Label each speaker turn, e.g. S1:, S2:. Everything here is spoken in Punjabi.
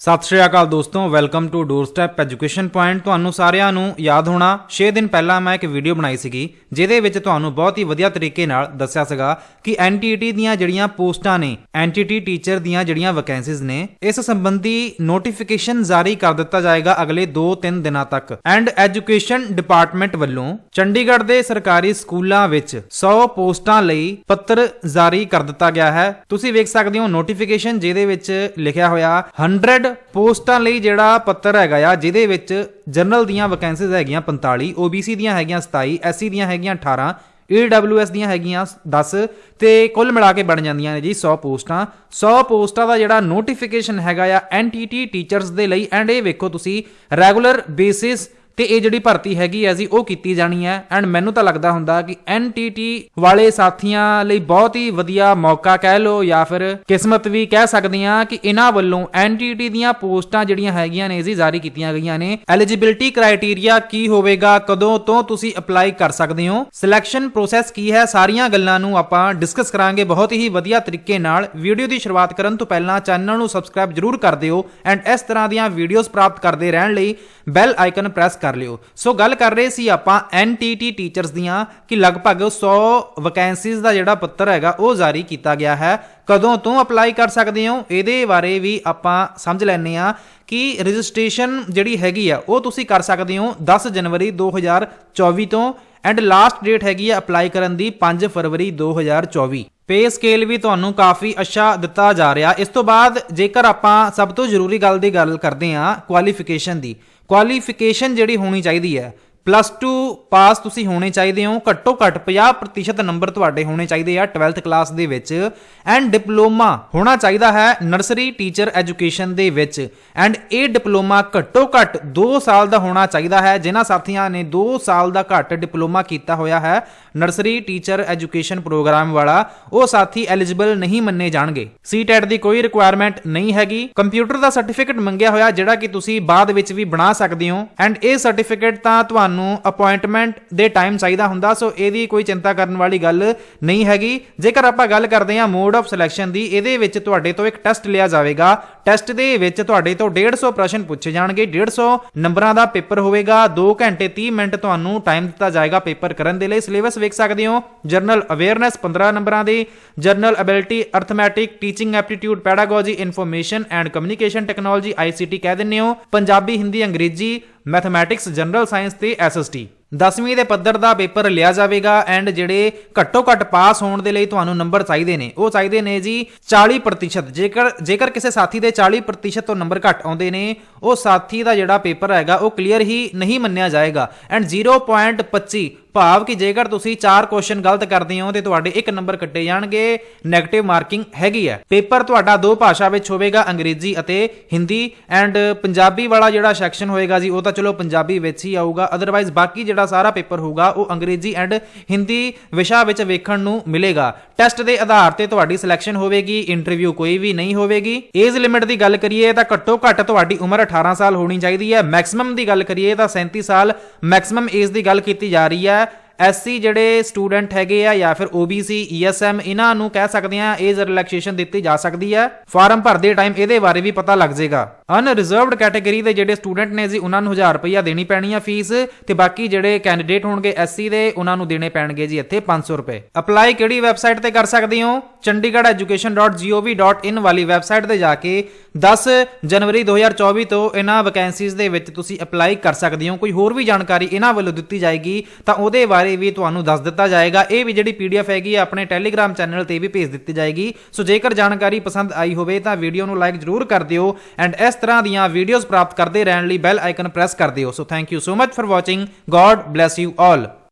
S1: ਸਤਿ ਸ਼੍ਰੀ ਅਕਾਲ ਦੋਸਤੋ welcome to doorstep education point ਤੁਹਾਨੂੰ ਸਾਰਿਆਂ ਨੂੰ ਯਾਦ ਹੋਣਾ 6 ਦਿਨ ਪਹਿਲਾਂ ਮੈਂ ਇੱਕ ਵੀਡੀਓ ਬਣਾਈ ਸੀਗੀ, ਜਿਹਦੇ ਵਿੱਚ ਤੁਹਾਨੂੰ ਬਹੁਤ ਹੀ ਵਧੀਆ ਤਰੀਕੇ ਨਾਲ ਦੱਸਿਆ ਸੀਗਾ ਕਿ ਐਨਟੀਟੀ ਦੀਆਂ ਜਿਹੜੀਆਂ ਪੋਸਟਾਂ ਨੇ ਐਨਟੀਟੀ ਟੀਚਰ ਦੀਆਂ ਜਿਹੜੀਆਂ ਵੈਕੈਂਸੀਜ਼ ਨੇ, ਇਸ ਸੰਬੰਧੀ ਨੋਟੀਫਿਕੇਸ਼ਨ ਜਾਰੀ ਕਰ ਦਿੱਤਾ ਜਾਏਗਾ ਅਗਲੇ 2-3 ਦਿਨਾਂ ਤੱਕ। ਐਂਡ ਐਜੂਕੇਸ਼ਨ ਡਿਪਾਰਟਮੈਂਟ ਵੱਲੋਂ ਚੰਡੀਗੜ੍ਹ ਦੇ ਸਰਕਾਰੀ ਸਕੂਲਾਂ ਵਿੱਚ 100 ਪੋਸਟਾਂ ਲਈ ਪੱਤਰ ਜਾਰੀ ਕਰ ਦਿੱਤਾ ਗਿਆ ਹੈ। ਤੁਸੀਂ ਵੇਖ ਸਕਦੇ ਹੋ ਨੋਟੀਫਿਕੇਸ਼ਨ ਜਿਹਦੇ ਵਿੱਚ ਲਿਖਿਆ ਹੋਇਆ 100 ਪੋਸਟਾਂ ਲਈ ਜਿਹੜਾ ਪੱਤਰ ਹੈਗਾ ਆ, ਜਿਹਦੇ ਵਿੱਚ ਜਨਰਲ ਦੀਆਂ ਵੈਕੈਂਸੀਜ਼ ਹੈਗੀਆਂ 45 OBC ਦੀਆਂ ਹੈਗੀਆਂ 27 SC ਦੀਆਂ ਹੈਗੀਆਂ 18 EWS ਦੀਆਂ ਹੈਗੀਆਂ 10 ਤੇ ਕੁੱਲ ਮਿਲਾ ਕੇ ਬਣ ਜਾਂਦੀਆਂ ਨੇ ਜੀ 100 ਪੋਸਟਾਂ। 100 ਪੋਸਟਾਂ ਦਾ ਜਿਹੜਾ ਨੋਟੀਫਿਕੇਸ਼ਨ ਹੈਗਾ ਆ ਐਨਟੀਟੀ ਟੀਚਰਸ ਦੇ ਲਈ। ਐਂਡ ਇਹ ਵੇਖੋ ਤੁਸੀਂ ਰੈਗੂਲਰ ਬੇਸਿਸ ਤੇ ਇਹ ਜਿਹੜੀ ਭਰਤੀ ਹੈਗੀ ਹੈ ਜੀ, ਉਹ ਕੀਤੀ ਜਾਣੀ ਹੈ ਐਂਡ ਮੈਨੂੰ ਤਾਂ ਲੱਗਦਾ ਹੁੰਦਾ ਕਿ ਐਨਟੀਟੀ ਵਾਲੇ ਸਾਥੀਆਂ ਲਈ ਬਹੁਤ ਹੀ ਵਧੀਆ ਮੌਕਾ ਕਹਿ ਲਓ ਜਾਂ ਫਿਰ ਕਿਸਮਤ ਵੀ ਕਹਿ ਸਕਦੇ ਆ ਕਿ ਇਹਨਾਂ ਵੱਲੋਂ ਐਨਟੀਟੀ ਦੀਆਂ ਪੋਸਟਾਂ ਜਿਹੜੀਆਂ ਹੈਗੀਆਂ ਨੇ ਜੀ, ਜਾਰੀ ਕੀਤੀਆਂ ਗਈਆਂ ਨੇ। ਐਲੀਜੀਬਿਲਟੀ ਕ੍ਰਾਈਟੇਰੀਆ ਕੀ ਹੋਵੇਗਾ? ਕਦੋਂ ਤੋਂ ਤੁਸੀਂ ਅਪਲਾਈ ਕਰ ਸਕਦੇ ਹੋ? ਸਿਲੈਕਸ਼ਨ ਪ੍ਰੋਸੈਸ ਕੀ ਹੈ? ਸਾਰੀਆਂ ਗੱਲਾਂ ਨੂੰ ਆਪਾਂ ਡਿਸਕਸ ਕਰਾਂਗੇ ਬਹੁਤ ਹੀ ਵਧੀਆ ਤਰੀਕੇ ਨਾਲ। ਵੀਡੀਓ ਦੀ ਸ਼ੁਰੂਆਤ ਕਰਨ ਤੋਂ ਪਹਿਲਾਂ ਚੈਨਲ ਨੂੰ ਸਬਸਕ੍ਰਾਈਬ ਜਰੂਰ ਕਰ ਦਿਓ। ਐਂਡ ਇਸ ਤਰ੍ਹਾਂ ਦੀਆਂ ਵੀਡੀਓਜ਼ ਪ੍ਰਾਪਤ ਕਰਦੇ ਰਹਿਣ ਲਈ ਬੈਲ ਆਈਕਨ ਪ੍ਰੈਸ ਕਰ ਲਿਓ। ਸੋ ਗੱਲ ਕਰ ਰਹੇ ਸੀ ਆਪਾਂ ਐਨਟੀਟੀ ਟੀਚਰਸ ਦੀਆਂ ਕਿ ਲਗਭਗ 100 ਵੈਕੈਂਸੀਜ਼ ਦਾ ਜਿਹੜਾ ਪੱਤਰ ਹੈਗਾ ਉਹ ਜਾਰੀ ਕੀਤਾ ਗਿਆ ਹੈ। ਕਦੋਂ ਤੋਂ ਅਪਲਾਈ ਕਰ ਸਕਦੇ ਹੋ? ਇਹਦੇ ਬਾਰੇ ਵੀ ਆਪਾਂ ਸਮਝ ਲੈਣੇ ਆ ਕਿ ਰਜਿਸਟ੍ਰੇਸ਼ਨ ਜਿਹੜੀ ਹੈਗੀ ਆ, ਉਹ ਤੁਸੀਂ ਕਰ ਸਕਦੇ ਹੋ 10 ਜਨਵਰੀ 2024 ਤੋਂ। ਐਂਡ ਲਾਸਟ ਡੇਟ ਹੈਗੀ ਆ ਅਪਲਾਈ ਕਰਨ ਦੀ 5 ਫਰਵਰੀ 2024 ਪੇ ਸਕੇਲ ਵੀ ਤੁਹਾਨੂੰ ਕਾਫੀ ਅੱਛਾ ਦਿੱਤਾ ਜਾ ਰਿਹਾ। ਇਸ ਤੋਂ ਬਾਅਦ ਜੇਕਰ ਆਪਾਂ ਸਭ ਤੋਂ ਜ਼ਰੂਰੀ ਗੱਲ ਦੀ ਗੱਲ ਕਰਦੇ ਹਾਂ ਕੁਆਲੀਫਿਕੇਸ਼ਨ ਦੀ। ਕੁਆਲੀਫਿਕੇਸ਼ਨ ਜਿਹੜੀ ਹੋਣੀ ਚਾਹੀਦੀ ਹੈ ਪਲੱਸ 2 ਪਾਸ ਤੁਸੀਂ ਹੋਣੇ ਚਾਹੀਦੇ ਹੋ, ਘੱਟੋ ਘੱਟ 50% ਨੰਬਰ ਤੁਹਾਡੇ ਹੋਣੇ ਚਾਹੀਦੇ ਆ 12th ਕਲਾਸ ਦੇ ਵਿੱਚ। ਐਂਡ ਡਿਪਲੋਮਾ ਹੋਣਾ ਚਾਹੀਦਾ ਹੈ ਨਰਸਰੀ ਟੀਚਰ ਐਜੂਕੇਸ਼ਨ ਦੇ ਵਿੱਚ। ਐਂਡ ਇਹ ਡਿਪਲੋਮਾ ਘੱਟੋ ਘੱਟ 2 ਸਾਲ ਦਾ ਹੋਣਾ ਚਾਹੀਦਾ ਹੈ। ਜਿਨ੍ਹਾਂ ਸਾਥੀਆਂ ਨੇ 2 ਸਾਲ ਦਾ ਘੱਟ ਡਿਪਲੋਮਾ ਕੀਤਾ ਹੋਇਆ ਹੈ ਨਰਸਰੀ ਟੀਚਰ ਐਜੂਕੇਸ਼ਨ ਪ੍ਰੋਗਰਾਮ ਵਾਲਾ, ਉਹ ਸਾਥੀ ਐਲੀਜੀਬਲ ਨਹੀਂ ਮੰਨੇ ਜਾਣਗੇ। ਸੀਟੈਟ ਦੀ ਕੋਈ ਰਿਕੁਆਇਰਮੈਂਟ ਨਹੀਂ ਹੈਗੀ। ਕੰਪਿਊਟਰ ਦਾ ਸਰਟੀਫਿਕੇਟ ਮੰਗਿਆ ਹੋਇਆ, ਜਿਹੜਾ ਕਿ ਤੁਸੀਂ ਬਾਅਦ ਵਿੱਚ ਵੀ ਬਣਾ ਸਕਦੇ ਹੋ। ਐਂਡ ਇਹ ਸਰਟੀਫਿਕੇਟ ਤਾਂ ਤੁਹਾਨੂੰ ਅਪਾਇੰਟਮੈਂਟ ਦੇ ਟਾਈਮ ਚਾਹੀਦਾ ਹੁੰਦਾ, ਸੋ ਇਹਦੀ ਕੋਈ ਚਿੰਤਾ ਕਰਨ ਵਾਲੀ ਗੱਲ ਨਹੀਂ ਹੈਗੀ। ਜੇਕਰ ਆਪਾਂ ਗੱਲ ਕਰਦੇ ਹਾਂ ਮੋਡ ਆਫ ਸਿਲੈਕਸ਼ਨ ਦੀ, ਇਹਦੇ ਵਿੱਚ ਤੁਹਾਡੇ ਤੋਂ ਇੱਕ ਟੈਸਟ ਲਿਆ ਜਾਵੇਗਾ। ਟੈਸਟ ਦੇ ਵਿੱਚ ਤੁਹਾਡੇ ਤੋਂ 150 ਪ੍ਰਸ਼ਨ ਪੁੱਛੇ ਜਾਣਗੇ। 150 ਨੰਬਰਾਂ ਦਾ ਪੇਪਰ ਹੋਵੇਗਾ। 2 ਘੰਟੇ 30 ਮਿੰਟ ਤੁਹਾਨੂੰ ਟਾਈਮ ਦਿੱਤਾ ਜਾਏਗਾ ਪੇਪਰ ਕਰਨ ਦੇ ਲਈ। ਸਿਲੇਬਸ ਵੇਖ ਸਕਦੇ ਹੋ। ਜਰਨਲ ਅਵੇਅਰਨੈਸ 15 ਨੰਬਰਾਂ ਦੀ। General ability arithmetic teaching aptitude pedagogy information and communication technology ICT ਕਹਿ ਦਿੰਦੇ ਹੋ। ਪੰਜਾਬੀ, ਹਿੰਦੀ, ਅੰਗਰੇਜ਼ੀ ਮੈਥਮੈਟਿਕਸ ਜਨਰਲ ਸਾਇੰਸ ਤੇ ਐਸਐਸਟੀ 10ਵੀਂ ਦੇ ਪੱਧਰ ਦਾ ਪੇਪਰ ਲਿਆ ਜਾਵੇਗਾ ਐਂਡ ਜਿਹੜੇ ਘੱਟੋ ਘੱਟ ਪਾਸ ਹੋਣ ਦੇ ਲਈ ਤੁਹਾਨੂੰ ਨੰਬਰ ਚਾਹੀਦੇ ਨੇ, ਉਹ ਚਾਹੀਦੇ ਨੇ ਜੀ 40% ਜੇਕਰ ਜੇਕਰ ਕਿਸੇ ਸਾਥੀ ਦੇ 40% ਤੋਂ ਨੰਬਰ ਘੱਟ ਆਉਂਦੇ ਨੇ, ਉਹ ਸਾਥੀ ਦਾ ਜਿਹੜਾ ਪੇਪਰ ਹੈਗਾ, ਉਹ ਕਲੀਅਰ ਹੀ ਨਹੀਂ ਮੰਨਿਆ ਜਾਏਗਾ। ਐਂਡ 0.25 ਭਾਵ ਕਿ ਜੇਕਰ ਤੁਸੀਂ 4 ਕੁਐਸਚਨ ਗਲਤ ਕਰਦੇ ਹੋ ਤੇ ਤੁਹਾਡੇ ਇੱਕ ਨੰਬਰ ਕੱਟੇ ਜਾਣਗੇ 네ਗੇਟਿਵ ਮਾਰਕਿੰਗ ਹੈਗੀ ਹੈ। ਪੇਪਰ ਤੁਹਾਡਾ ਦੋ ਭਾਸ਼ਾ ਵਿੱਚ ਹੋਵੇਗਾ, ਅੰਗਰੇਜ਼ੀ ਅਤੇ ਹਿੰਦੀ। ਐਂਡ ਪੰਜਾਬੀ ਵਾਲਾ ਜਿਹੜਾ ਸੈਕਸ਼ਨ ਹੋਏਗਾ ਜੀ, ਉਹ ਤਾਂ ਚਲੋ ਪੰਜਾਬੀ ਵਿੱਚ ਹੀ ਆਊਗਾ ਅਦਰਵਾਈਜ਼ ਬਾਕੀ ਜਿਹੜਾ ਸਾਰਾ ਪੇਪਰ ਹੋਊਗਾ, ਉਹ ਅੰਗਰੇਜ਼ੀ ਐਂਡ ਹਿੰਦੀ ਵਿਸ਼ਾ ਵਿੱਚ ਵੇਖਣ ਨੂੰ ਮਿਲੇਗਾ। ਟੈਸਟ ਦੇ ਆਧਾਰ ਤੇ ਤੁਹਾਡੀ ਸਿਲੈਕਸ਼ਨ ਹੋਵੇਗੀ ਇੰਟਰਵਿਊ ਕੋਈ ਵੀ ਨਹੀਂ ਹੋਵੇਗੀ। ਏਜ ਲਿਮਿਟ ਦੀ ਗੱਲ ਕਰੀਏ ਤਾਂ ਘੱਟੋ ਘੱਟ ਤੁਹਾਡੀ ਉਮਰ 18 ਸਾਲ ਹੋਣੀ ਚਾਹੀਦੀ ਹੈ। ਮੈਕਸਿਮਮ ਦੀ ਗੱਲ ਕਰੀਏ ਤਾਂ 37 ਸਾਲ ਮੈਕਸਿਮਮ ਏਜ ਦੀ ਗੱਲ ਕੀਤੀ ਜਾ ਰਹੀ ਹੈ। ਐਸਸੀ ਜਿਹੜੇ ਸਟੂਡੈਂਟ ਹੈਗੇ ਆ ਜਾਂ ਫਿਰ OBC ESM ਇਹਨਾਂ ਨੂੰ ਕਹਿ ਸਕਦੇ ਆ ਏਜ ਰਿਲੈਕਸੇਸ਼ਨ ਦਿੱਤੀ ਜਾ ਸਕਦੀ ਹੈ। ਫਾਰਮ ਭਰਦੇ ਟਾਈਮ ਇਹਦੇ ਬਾਰੇ ਵੀ ਪਤਾ ਲੱਗ ਜਾਏਗਾ। ਅਨਰਿਜ਼ਰਵਡ ਕੈਟਾਗਰੀ ਦੇ ਜਿਹੜੇ ਸਟੂਡੈਂਟ ਨੇ ਜੀ, ਉਹਨਾਂ ਨੂੰ 1000 ਰੁਪਇਆ ਦੇਣੀ ਪੈਣੀ ਆ ਫੀਸ ਤੇ ਬਾਕੀ ਜਿਹੜੇ ਕੈਂਡੀਡੇਟ ਹੋਣਗੇ ਐਸਸੀ ਦੇ, ਉਹਨਾਂ ਨੂੰ ਦੇਣੇ ਪੈਣਗੇ ਜੀ ਇੱਥੇ 500 ਰੁਪਏ। ਅਪਲਾਈ ਕਿਹੜੀ ਵੈਬਸਾਈਟ ਤੇ ਕਰ ਸਕਦੇ ਹੋ? chandigarheducation.gov.in ਵਾਲੀ ਵੈਬਸਾਈਟ ਤੇ ਜਾ ਕੇ 10 ਜਨਵਰੀ 2024 ਤੋਂ ਇਹਨਾਂ ਵੈਕੈਂਸੀਜ਼ ਦੇ ਵਿੱਚ ਤੁਸੀਂ ਅਪਲਾਈ ਕਰ ਸਕਦੇ ਹੋ। ਕੋਈ ਹੋਰ ਵੀ ਜਾਣਕਾਰੀ ਇਹਨਾਂ ਵੱਲੋਂ ਦਿੱਤੀ ਜਾਏਗੀ, ਤਾਂ ਉਹਦੇ ਬਾਰੇ ਵੀ ਤੁਹਾਨੂੰ ਦੱਸ ਦਿੱਤਾ ਜਾਏਗਾ। ਇਹ ਵੀ ਜਿਹੜੀ ਪੀਡੀਐਫ ਹੈਗੀ ਆਪਣੇ ਟੈਲੀਗ੍ਰਾਮ ਚੈਨਲ ਤੇ ਵੀ ਭੇਜ ਦਿੱਤੀ ਜਾਏਗੀ। ਸੋ ਜੇਕਰ ਜਾਣਕਾਰੀ ਪਸੰਦ ਆਈ ਹੋਵੇ, ਤਾਂ ਵੀਡੀਓ ਨੂੰ ਲਾਈਕ ਜ਼ਰੂਰ ਕਰ ਦਿਓ। ਐਂਡ ਇਸ ਤਰ੍ਹਾਂ ਦੀਆਂ ਵੀਡੀਓਜ਼ ਪ੍ਰਾਪਤ ਕਰਦੇ ਰਹਿਣ ਲਈ ਬੈਲ ਆਈਕਨ ਪ੍ਰੈਸ ਕਰ ਦਿਓ। So thank you so much for watching God bless you all